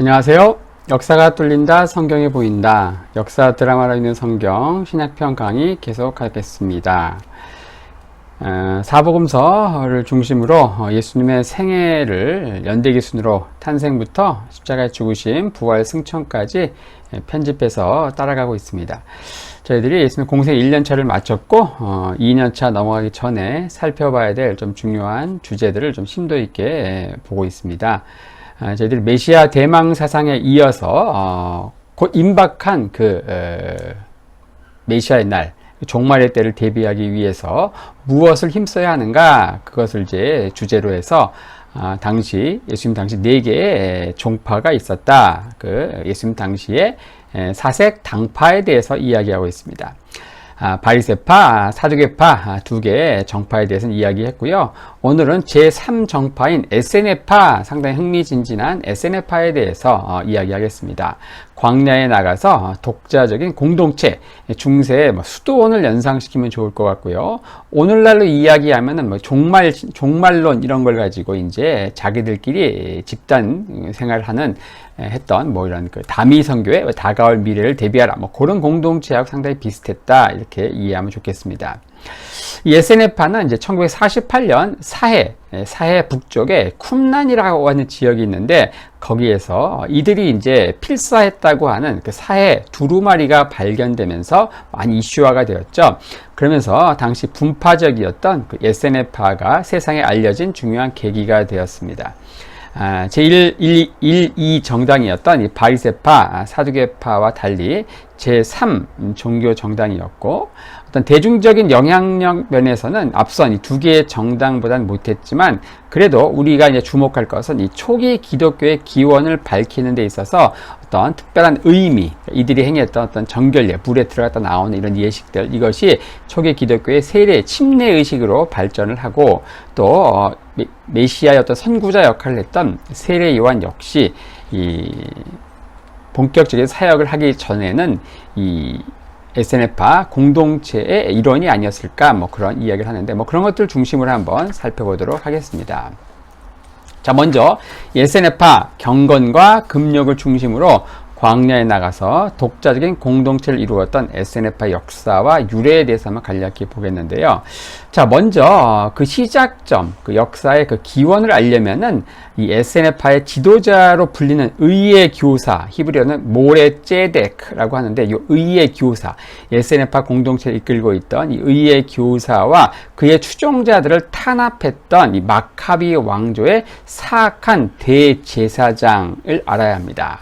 안녕하세요. 역사가 뚫린다, 성경이 보인다. 역사 드라마로 있는 성경 신약편 강의 계속하겠습니다. 어, 사복음서를 중심으로 어, 예수님의 생애를 연대기 순으로 탄생부터 십자가에 죽으심, 부활, 승천까지 예, 편집해서 따라가고 있습니다. 저희들이 예수님 공생 1년차를 마쳤고 어, 2년차 넘어가기 전에 살펴봐야 될 좀 중요한 주제들을 좀 심도 있게 예, 보고 있습니다. 아, 저희들이 메시아 대망 사상에 이어서 어, 곧 임박한 그 에, 메시아의 날 종말의 때를 대비하기 위해서 무엇을 힘써야 하는가 그것을 이제 주제로 해서 아, 당시 예수님 당시 네 개의 종파가 있었다. 그 예수님 당시에 에, 사색 당파에 대해서 이야기하고 있습니다. 아, 바리세파, 사두개파 아, 두 개의 정파에 대해서는 이야기했고요. 오늘은 제3정파인 SNF파 상당히 흥미진진한 SNF파에 대해서 어, 이야기하겠습니다. 광야에 나가서 독자적인 공동체, 중세의 뭐 수도원을 연상시키면 좋을 것 같고요. 오늘날로 이야기하면은 뭐 종말, 종말론 이런 걸 가지고 이제 자기들끼리 집단 생활하는 했던 뭐 이런 그 다미 선교의 다가올 미래를 대비하라 뭐 그런 공동체하고 상당히 비슷했다 이렇게 이해하면 좋겠습니다. 이 SNF파는 이제 1948년 사해, 사해 북쪽에 쿰란이라고 하는 지역이 있는데 거기에서 이들이 이제 필사했다고 하는 그 사해 두루마리가 발견되면서 많이 이슈화가 되었죠. 그러면서 당시 분파적이었던 그 SNF파가 세상에 알려진 중요한 계기가 되었습니다. 아, 제1, 1, 1, 2 정당이었던 이 바리세파, 아, 사두개파와 달리 제3 종교 정당이었고 어떤 대중적인 영향력 면에서는 앞선 이 두 개의 정당보다는 못했지만 그래도 우리가 이제 주목할 것은 이 초기 기독교의 기원을 밝히는 데 있어서 어떤 특별한 의미, 이들이 행했던 어떤 정결례, 불에 들어갔다 나오는 이런 예식들, 이것이 초기 기독교의 세례, 침례 의식으로 발전을 하고 또 어, 메시아의 어떤 선구자 역할을 했던 세례 요한 역시 이 본격적인 사역을 하기 전에는 이 SNF파 공동체의 일원이 아니었을까 뭐 그런 이야기를 하는데 뭐 그런 것들 중심으로 한번 살펴보도록 하겠습니다. 자 먼저 SNF파 경건과 금욕을 중심으로 광야에 나가서 독자적인 공동체를 이루었던 SNF파 역사와 유래에 대해서 한번 간략히 보겠는데요. 자, 먼저 그 시작점, 그 역사의 그 기원을 알려면은 이 SNF파의 지도자로 불리는 의의 교사, 히브리어는 모레 제덱라고 하는데 이 의의 교사, SNF파 공동체를 이끌고 있던 이 의의 교사와 그의 추종자들을 탄압했던 이 마카비 왕조의 사악한 대제사장을 알아야 합니다.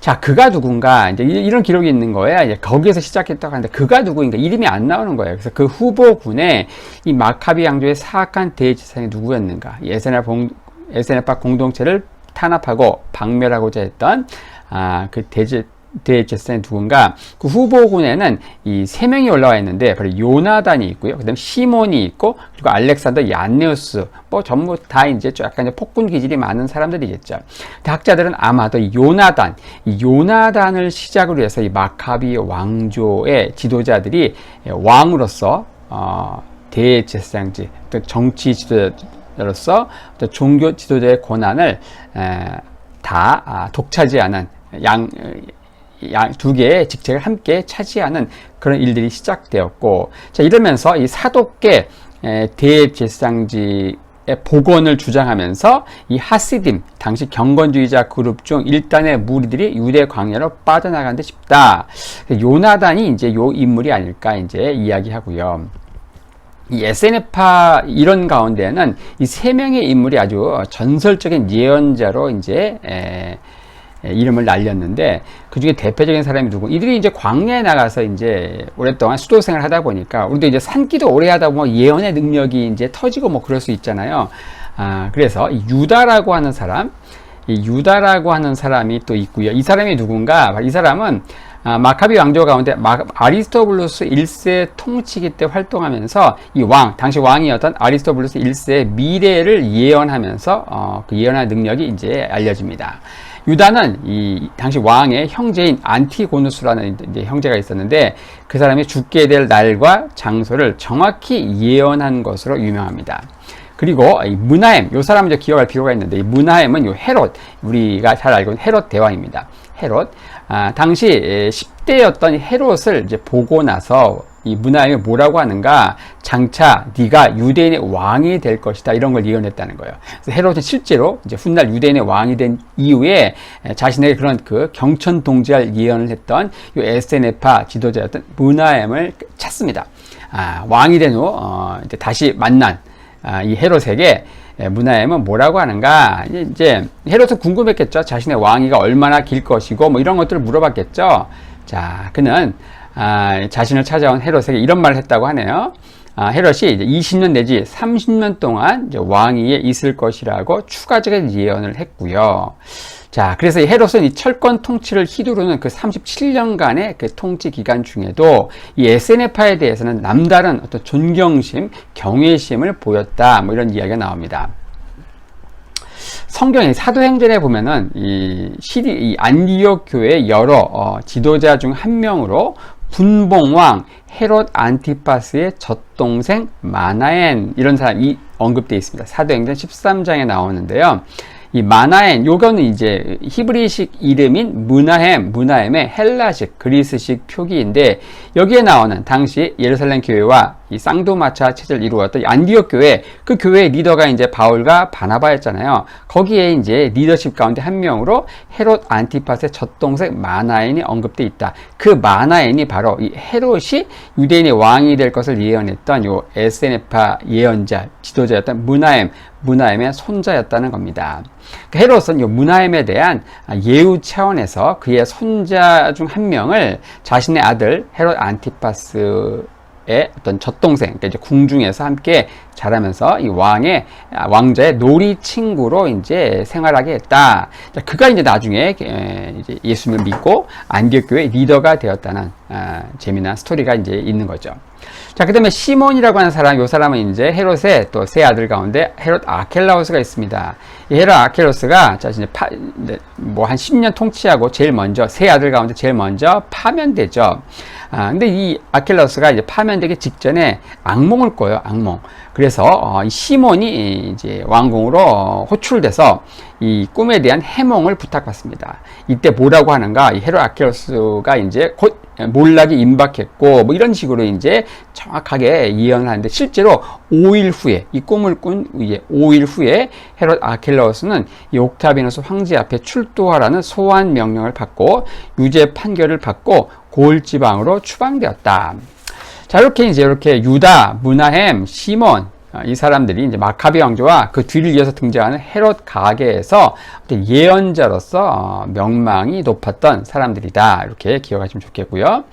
자, 그가 누군가, 이제 이런 기록이 있는 거예요. 이제 거기에서 시작했다고 하는데, 그가 누구인가? 이름이 안 나오는 거예요. 그래서 그 후보군에 이 마카비 양조의 사악한 대지상이 누구였는가? 에스네파 공동체를 탄압하고 박멸하고자 했던, 아, 그 대제, 대제사장이 누군가 그 후보군에는 이 세 명이 올라와 있는데 바로 요나단이 있고요. 그다음 시몬이 있고 그리고 알렉산더 얀네우스 뭐 전부 다 이제 약간 이제 폭군 기질이 많은 사람들이겠죠. 학자들은 아마도 이 요나단, 이 요나단을 시작으로 해서 이 마카비 왕조의 지도자들이 왕으로서 어, 대제사장지, 또 정치 지도자로서 또 종교 지도자의 권한을 에, 다 아, 독차지하는 양 두 개의 직책을 함께 차지하는 그런 일들이 시작되었고, 자, 이러면서 이 사독계 대제사장지의 복원을 주장하면서 이 하시딤, 당시 경건주의자 그룹 중 일단의 무리들이 유대 광야로 빠져나간 듯 싶다. 요나단이 이제 요 인물이 아닐까 이제 이야기하고요. 이 SNF파 이런 가운데는 이 세 명의 인물이 아주 전설적인 예언자로 이제 에, 예, 이름을 날렸는데 그 중에 대표적인 사람이 누구? 이들이 이제 광야에 나가서 이제 오랫동안 수도 생활을 하다 보니까 우리도 이제 산기도 오래 하다 보면 예언의 능력이 이제 터지고 뭐 그럴 수 있잖아요. 아, 그래서 유다라고 하는 사람, 이 유다라고 하는 사람이 또 있고요. 이 사람이 누군가? 이 사람은 아, 마카비 왕조 가운데 마, 아리스토블루스 1세 통치기 때 활동하면서 이 왕, 당시 왕이었던 아리스토블루스 1세의 미래를 예언하면서 어, 그 예언할 능력이 이제 알려집니다. 유다는 이 당시 왕의 형제인 안티고누스라는 형제가 있었는데 그 사람이 죽게 될 날과 장소를 정확히 예언한 것으로 유명합니다. 그리고 이 문하엠, 요 사람을 이제 기억할 필요가 있는데 이 문하엠은 요 헤롯, 우리가 잘 알고 있는 헤롯 대왕입니다. 헤롯. 아, 당시 10대였던 헤롯을 이제 보고 나서 이 문하엠이 뭐라고 하는가? 장차 네가 유대인의 왕이 될 것이다. 이런 걸 예언했다는 거예요. 헤롯은 실제로 이제 훗날 유대인의 왕이 된 이후에 자신에게 그런 그 경천 동지할 예언을 했던 요 에스테네파 지도자였던 문하엠을 찾습니다. 아, 왕이 된 후, 어, 이제 다시 만난 아, 이 헤롯에게 문하엠은 뭐라고 하는가? 이제 헤롯은 궁금했겠죠. 자신의 왕위가 얼마나 길 것이고 뭐 이런 것들을 물어봤겠죠. 자, 그는 아, 자신을 찾아온 헤롯에게 이런 말을 했다고 하네요. 아, 헤롯이 이제 20년 내지 30년 동안 왕위에 있을 것이라고 추가적인 예언을 했고요. 자, 그래서 이 헤롯은 이 철권 통치를 휘두르는 그 37년간의 그 통치 기간 중에도 이 에세네파에 대해서는 남다른 어떤 존경심, 경외심을 보였다. 뭐 이런 이야기가 나옵니다. 성경의 사도행전에 보면은 이 시리 이 안디옥 교회 여러 어, 지도자 중 한 명으로 분봉왕 헤롯 안티파스의 젖동생 마나엔 이런 사람이 언급되어 있습니다. 사도행전 13장에 나오는데요. 이 마나엔 요거는 이제 히브리식 이름인 문하햄, 문하햄의 헬라식 그리스식 표기인데 여기에 나오는 당시 예루살렘 교회와 이 쌍두마차 체제를 이루었던 안디옥 교회 그 교회의 리더가 이제 바울과 바나바였잖아요. 거기에 이제 리더십 가운데 한 명으로 헤롯 안티파스의 젖동생 마나엔이 언급돼 있다. 그 마나엔이 바로 이 헤롯이 유대인의 왕이 될 것을 예언했던 요 에세네파 예언자 지도자였던 문하엠 문하엠의 손자였다는 겁니다. 그 헤롯은 이 문하엠에 대한 예우 차원에서 그의 손자 중 한 명을 자신의 아들 헤롯 안티파스 의 어떤 젖동생, 그러니까 이제 궁중에서 함께 자라면서 이 왕의 왕자의 놀이 친구로 이제 생활하게 했다. 그가 이제 나중에 이제 예수님을 믿고 안디옥 교회 리더가 되었다는 아, 재미난 스토리가 이제 있는 거죠. 자, 그 다음에 시몬이라고 하는 사람, 이 사람은 이제 헤롯의 또 세 아들 가운데 헤롯 아켈라우스가 있습니다. 이 헤롯 아켈라우스가 자, 이제 파, 뭐한 10년 통치하고 제일 먼저, 세 아들 가운데 제일 먼저 파면되죠. 아, 근데 이 아켈라우스가 이제 파면되기 직전에 악몽을 꿔요, 악몽. 그래서 어, 이 시몬이 이제 왕궁으로 호출돼서 이 꿈에 대한 해몽을 부탁받습니다. 이때 뭐라고 하는가? 이 헤롯 아켈라우스가 이제 곧 몰락이 임박했고 뭐 이런 식으로 이제 정확하게 예언을 하는데 실제로 5일 후에 이 꿈을 꾼 이제 5일 후에 헤롯 아켈라우스는 이 옥타비누스 황제 앞에 출두하라는 소환 명령을 받고 유죄 판결을 받고 고을 지방으로 추방되었다. 자 이렇게 이제 이렇게 유다, 문하햄, 시몬 어, 이 사람들이 이제 마카비 왕조와 그 뒤를 이어서 등장하는 헤롯 가게에서 예언자로서 어, 명망이 높았던 사람들이다. 이렇게 기억하시면 좋겠고요.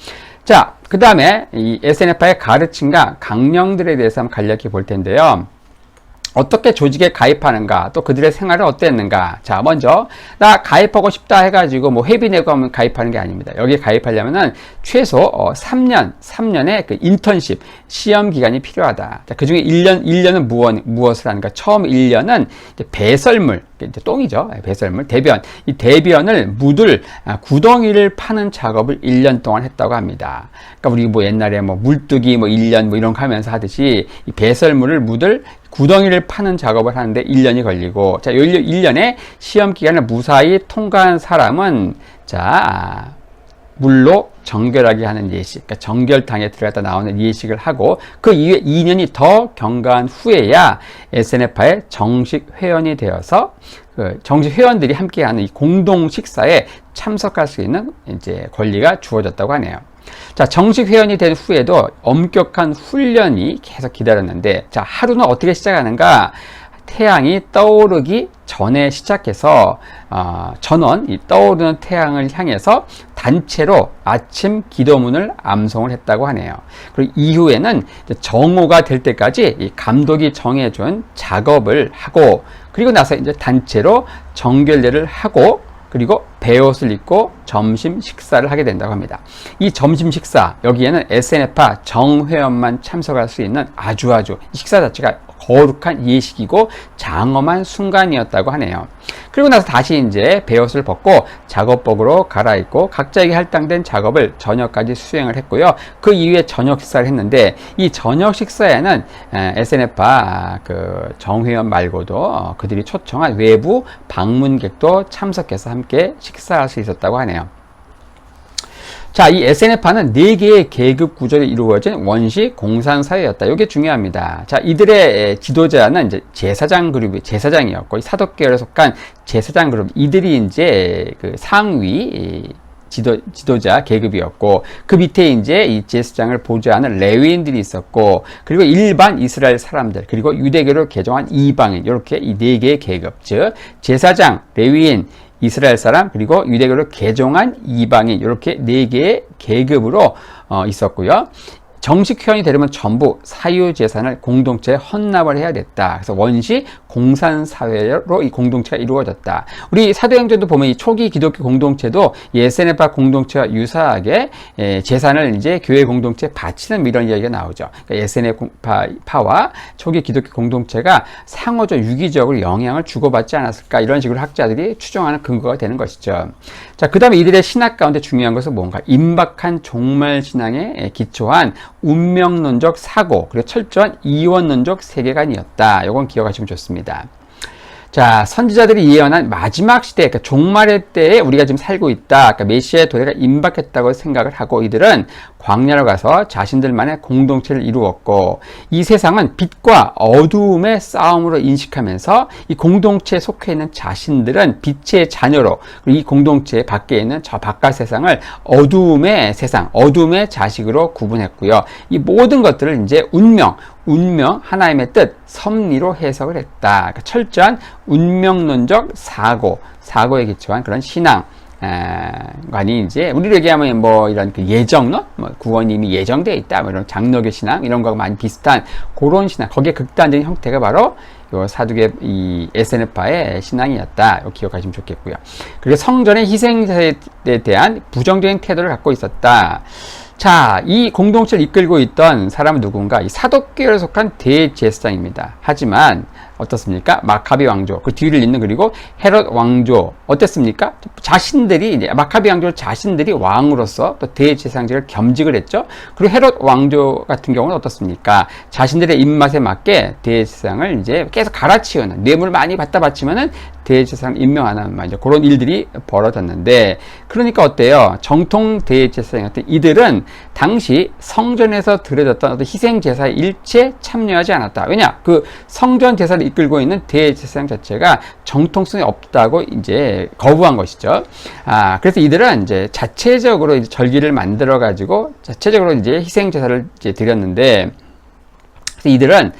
자, 그 다음에 이 SNF의 가르침과 강령들에 대해서 한번 간략히 볼 텐데요. 어떻게 조직에 가입하는가 또 그들의 생활은 어땠는가. 자 먼저 나 가입하고 싶다 해가지고 뭐 회비 내고 하면 가입하는 게 아닙니다. 여기에 가입하려면은 최소 어, 3년 3년의 그 인턴십 시험 기간이 필요하다. 자, 그 중에 1년 1년은 무엇, 무엇을 하는가. 처음 1년은 배설물 이제 똥이죠. 예, 배설물 대변. 이 대변을 묻을 아, 구덩이를 파는 작업을 1년 동안 했다고 합니다. 그러니까 우리 뭐 옛날에 뭐 물뜨기 뭐 1년 뭐 이런 거 하면서 하듯이 이 배설물을 묻을 구덩이를 파는 작업을 하는데 1년이 걸리고 자, 1년에 시험 기간을 무사히 통과한 사람은 자, 물로 정결하게 하는 예식, 그러니까 정결탕에 들어갔다 나오는 예식을 하고 그 이후에 2년이 더 경과한 후에야 SNF의 정식 회원이 되어서 그 정식 회원들이 함께하는 이 공동 식사에 참석할 수 있는 이제 권리가 주어졌다고 하네요. 자, 정식 회원이 된 후에도 엄격한 훈련이 계속 기다렸는데, 자, 하루는 어떻게 시작하는가? 태양이 떠오르기 전에 시작해서 어, 전원 이 떠오르는 태양을 향해서 단체로 아침 기도문을 암송을 했다고 하네요. 그리고 이후에는 정오가 될 때까지 이 감독이 정해준 작업을 하고 그리고 나서 이제 단체로 정결례를 하고 그리고 배옷을 입고 점심 식사를 하게 된다고 합니다. 이 점심 식사 여기에는 SNF파 정회원만 참석할 수 있는 아주 아주 식사 자체가 거룩한 예식이고 장엄한 순간이었다고 하네요. 그리고 나서 다시 이제 베옷을 벗고 작업복으로 갈아입고 각자에게 할당된 작업을 저녁까지 수행을 했고요. 그 이후에 저녁 식사를 했는데 이 저녁 식사에는 SNF파 그 정회원 말고도 어, 그들이 초청한 외부 방문객도 참석해서 함께 식사할 수 있었다고 하네요. 자, 이 SNF파는 4개의 계급 구조로 이루어진 원시 공산 사회였다. 이게 중요합니다. 자, 이들의 지도자는 이제 제사장 그룹이 제사장이었고, 사독계열에 속한 제사장 그룹, 이들이 이제 그 상위 지도, 지도자 계급이었고, 그 밑에 이제 이 제사장을 보좌하는 레위인들이 있었고, 그리고 일반 이스라엘 사람들, 그리고 유대교를 개종한 이방인, 이렇게 이 네 개의 계급, 즉, 제사장, 레위인, 이스라엘 사람 그리고 유대교를 개종한 이방인 이렇게 네 개의 계급으로 어, 있었고요. 정식 회원이 되려면 전부 사유 재산을 공동체에 헌납을 해야 됐다. 그래서 원시 공산 사회로 이 공동체가 이루어졌다. 우리 사도행전도 보면 이 초기 기독교 공동체도 예세네파 공동체와 유사하게 예, 재산을 이제 교회 공동체에 바치는 이런 이야기가 나오죠. 그러니까 예세네파와 초기 기독교 공동체가 상호적 유기적으로 영향을 주고받지 않았을까 이런 식으로 학자들이 추정하는 근거가 되는 것이죠. 자, 그 다음에 이들의 신학 가운데 중요한 것은 뭔가 임박한 종말 신앙에 기초한 운명론적 사고 그리고 철저한 이원론적 세계관이었다. 이건 기억하시면 좋습니다. 자, 선지자들이 예언한 마지막 시대, 그러니까 종말의 때에 우리가 지금 살고 있다. 그러니까 메시아의 도래가 임박했다고 생각을 하고 이들은 광야로 가서 자신들만의 공동체를 이루었고 이 세상은 빛과 어두움의 싸움으로 인식하면서 이 공동체에 속해 있는 자신들은 빛의 자녀로 그리고 이 공동체 밖에 있는 저 바깥 세상을 어두움의 세상, 어두움의 자식으로 구분했고요. 이 모든 것들을 이제 운명, 운명, 하나님의 뜻, 섭리로 해석을 했다. 그러니까 철저한 운명론적 사고, 사고에 기초한 그런 신앙, 관이 이제 우리로 얘기하면 뭐 이런 그 예정론, 뭐 구원이 이미 예정되어 있다, 뭐 이런 장로교 신앙 이런 거가 많이 비슷한 그런 신앙, 거기에 극단적인 형태가 바로 요 사두개 이 SNF파의 신앙이었다. 요 기억하시면 좋겠고요. 그리고 성전의 희생에 대한 부정적인 태도를 갖고 있었다. 자, 이 공동체를 이끌고 있던 사람은 누군가? 이 사독계열에 속한 대제사장입니다. 하지만 어떻습니까? 마카비 왕조 그 뒤를 잇는 그리고 헤롯 왕조 어땠습니까? 자신들이 마카비 왕조 자신들이 왕으로서 또 대제사장직을 겸직을 했죠. 그리고 헤롯 왕조 같은 경우는 어떻습니까? 자신들의 입맛에 맞게 대제사장을 이제 계속 갈아치우는 뇌물 많이 받다 바치면은 대제사장 임명하는 말 이제 그런 일들이 벌어졌는데 그러니까 어때요? 정통 대제사장 같은 이들은 당시 성전에서 드려졌던 어떤 희생 제사에 일체 참여하지 않았다. 왜냐? 그 성전 제사를 이끌고 있는 대제사장 자체가 정통성이 없다고 이제 거부한 것이죠. 아, 그래서 이들은 이제 자체적으로 이제 절기를 만들어 가지고 자체적으로 이제 희생 제사를 이제 드렸는데 이들은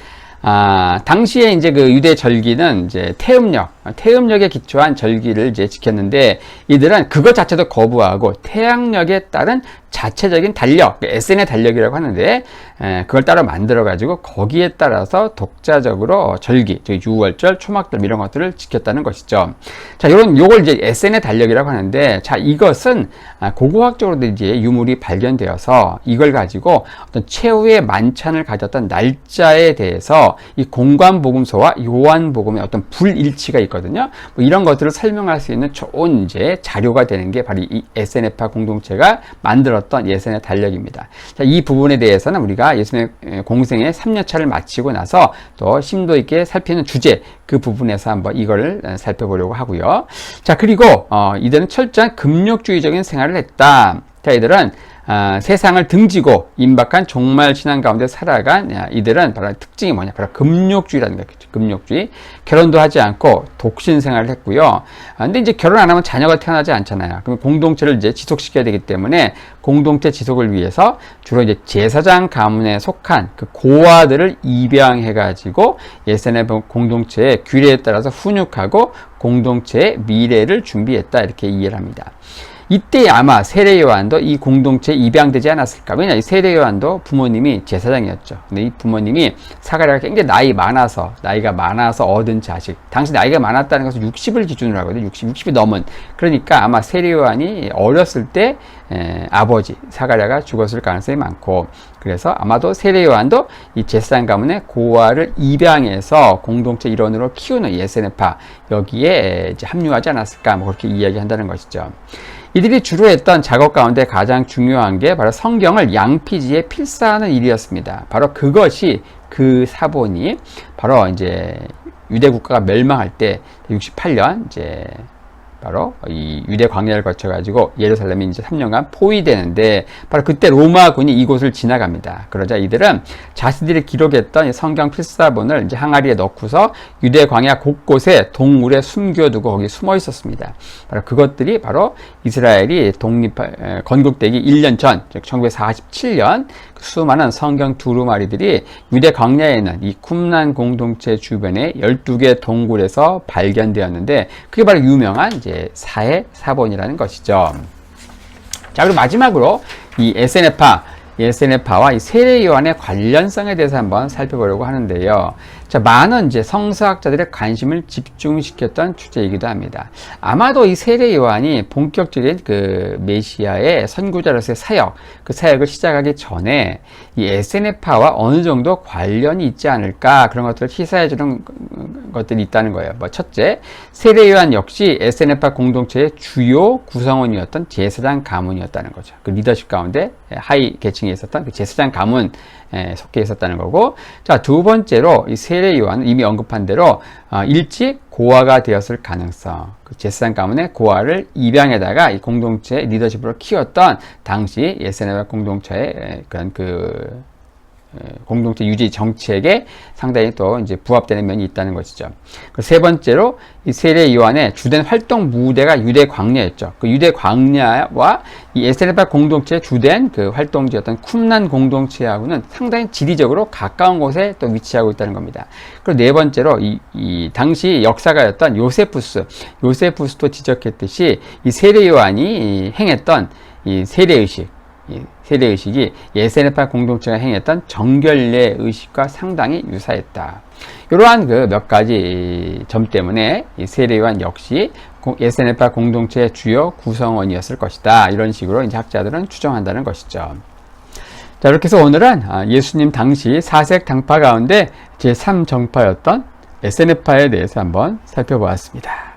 아, 당시에 이제 그 유대 절기는 이제 태음력, 태음력에 기초한 절기를 이제 지켰는데 이들은 그것 자체도 거부하고 태양력에 따른 자체적인 달력, SN의 달력이라고 하는데 에, 그걸 따로 만들어 가지고 거기에 따라서 독자적으로 절기, 즉 유월절, 초막절 이런 것들을 지켰다는 것이죠. 자, 요런 요걸 이제 SN의 달력이라고 하는데 자, 이것은 아, 고고학적으로도 이제 유물이 발견되어서 이걸 가지고 어떤 최후의 만찬을 가졌던 날짜에 대해서 이 공관 복음서와 요한 복음의 어떤 불일치가 있 거든요. 뭐 이런 것들을 설명할 수 있는 좋은 이제 자료가 되는 게 바로 이 SNF파 공동체가 만들었 만들었던 예수의 달력입니다. 자, 이 부분에 대해서는 우리가 예수의 공생의 3년차를 마치고 나서 또 심도 있게 살피는 주제 그 부분에서 한번 이걸 살펴보려고 하고요. 자, 그리고 어, 이들은 철저한 금욕주의적인 생활을 했다. 자, 이들은 아, 세상을 등지고 임박한 종말 신앙 가운데 살아간 야, 이들은 바로 특징이 뭐냐? 바로 금욕주의라는 거죠. 금욕주의. 결혼도 하지 않고 독신 생활을 했고요. 아, 근데 이제 결혼 안 하면 자녀가 태어나지 않잖아요. 그럼 공동체를 이제 지속시켜야 되기 때문에 공동체 지속을 위해서 주로 이제 제사장 가문에 속한 그 고아들을 입양해 가지고 예산의 공동체의 규례에 따라서 훈육하고 공동체의 미래를 준비했다 이렇게 이해를 합니다. 이때 아마 세례 요한도 이 공동체에 입양되지 않았을까? 왜냐, 이 세례 요한도 부모님이 제사장이었죠. 근데 이 부모님이 사가랴가 굉장히 나이 많아서, 나이가 많아서 얻은 자식. 당시 나이가 많았다는 것은 60을 기준으로 하거든요. 60, 60이 넘은. 그러니까 아마 세례 요한이 어렸을 때 에, 아버지 사가랴가 죽었을 가능성이 많고, 그래서 아마도 세례 요한도 이 제사장 가문의 고아를 입양해서 공동체 일원으로 키우는 예세네파 여기에 이제 합류하지 않았을까? 뭐 그렇게 이야기한다는 것이죠. 이들이 주로 했던 작업 가운데 가장 중요한 게 바로 성경을 양피지에 필사하는 일이었습니다. 바로 그것이 그 사본이 바로 이제 유대 국가가 멸망할 때 68년 이제 바로 이 유대 광야를 거쳐 가지고 예루살렘이 이제 3년간 포위되는데 바로 그때 로마군이 이곳을 지나갑니다. 그러자 이들은 자신들이 기록했던 이 성경 필사본을 이제 항아리에 넣고서 유대 광야 곳곳에 동물에 숨겨두고 거기 숨어 있었습니다. 바로 그것들이 바로 이스라엘이 독립 에, 건국되기 1년 전, 즉 1947년 수많은 성경 두루마리들이 유대 광야에 있는 이 쿰란 공동체 주변의 12개 동굴에서 발견되었는데 그게 바로 유명한 이제 사해 사본이라는 것이죠. 자, 그리고 마지막으로 이 에세네파, 에세네파와 이 세례 요한의 관련성에 대해서 한번 살펴보려고 하는데요. 자, 많은 이제 성서학자들의 관심을 집중시켰던 주제이기도 합니다. 아마도 이 세례 요한이 본격적인 그 메시아의 선구자로서의 사역, 그 사역을 시작하기 전에 이 에세네파와 어느 정도 관련이 있지 않을까 그런 것들을 시사해주는 것들이 있다는 거예요. 뭐 첫째, 세례 요한 역시 에세네파 공동체의 주요 구성원이었던 제사장 가문이었다는 거죠. 그 리더십 가운데 하이 계층 에 있었던 그 제사장 가문 에 속해 있었다는 거고. 자 두 번째로 이 세례 요한은 이미 언급한 대로 어, 일찍 고아가 되었을 가능성. 그 제사장 가문의 고아를 입양에다가 이 공동체 리더십으로 키웠던 당시 예세네바 공동체의 그런 그 공동체 유지 정책에 상당히 또 이제 부합되는 면이 있다는 것이죠. 그 세 번째로 이 세례 요한의 주된 활동 무대가 유대 광야였죠. 그 유대 광야와 이 에스레파 공동체의 주된 그 활동지였던 쿰난 공동체하고는 상당히 지리적으로 가까운 곳에 또 위치하고 있다는 겁니다. 그리고 네 번째로 이, 이 당시 역사가였던 요세푸스, 요세푸스도 지적했듯이 이 세례 요한이 행했던 이 세례 의식, 세례 의식이 예세네파 공동체가 행했던 정결례 의식과 상당히 유사했다. 이러한 그 몇 가지 점 때문에 세례 요한 역시 예세네파 공동체의 주요 구성원이었을 것이다. 이런 식으로 이제 학자들은 추정한다는 것이죠. 자, 이렇게 해서 오늘은 아, 예수님 당시 사색 당파 가운데 제3정파였던 에세네파에 대해서 한번 살펴보았습니다.